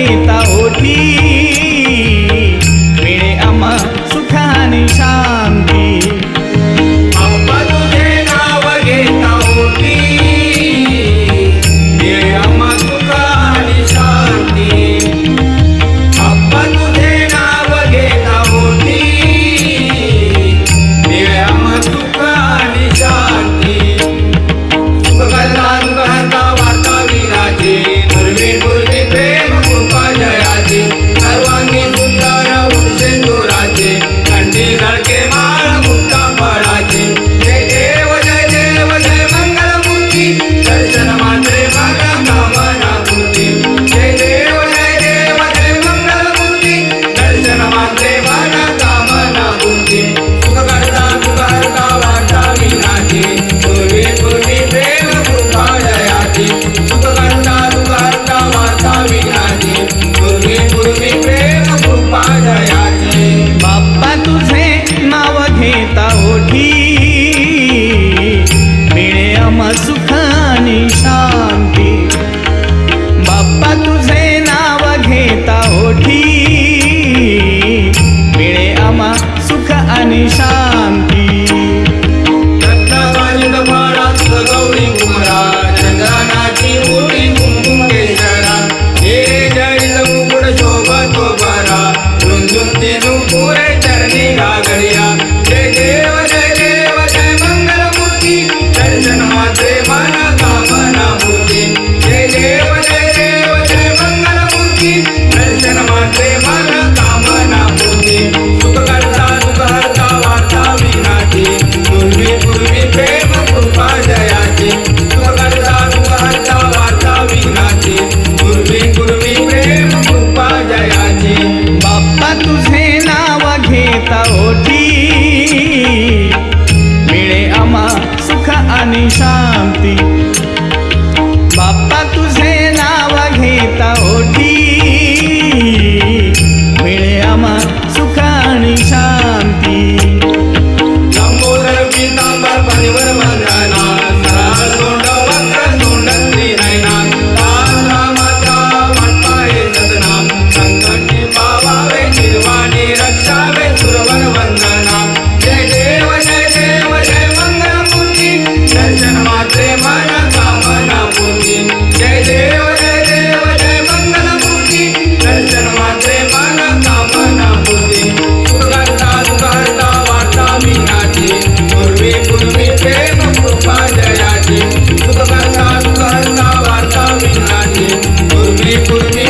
ಗೀತ विज्ञानी सुखकंठा बाप्पा तुझे नाव घेता ओठी मिळे अमा सुखानिशा चरणी गागडिया शान्ति पूर्वी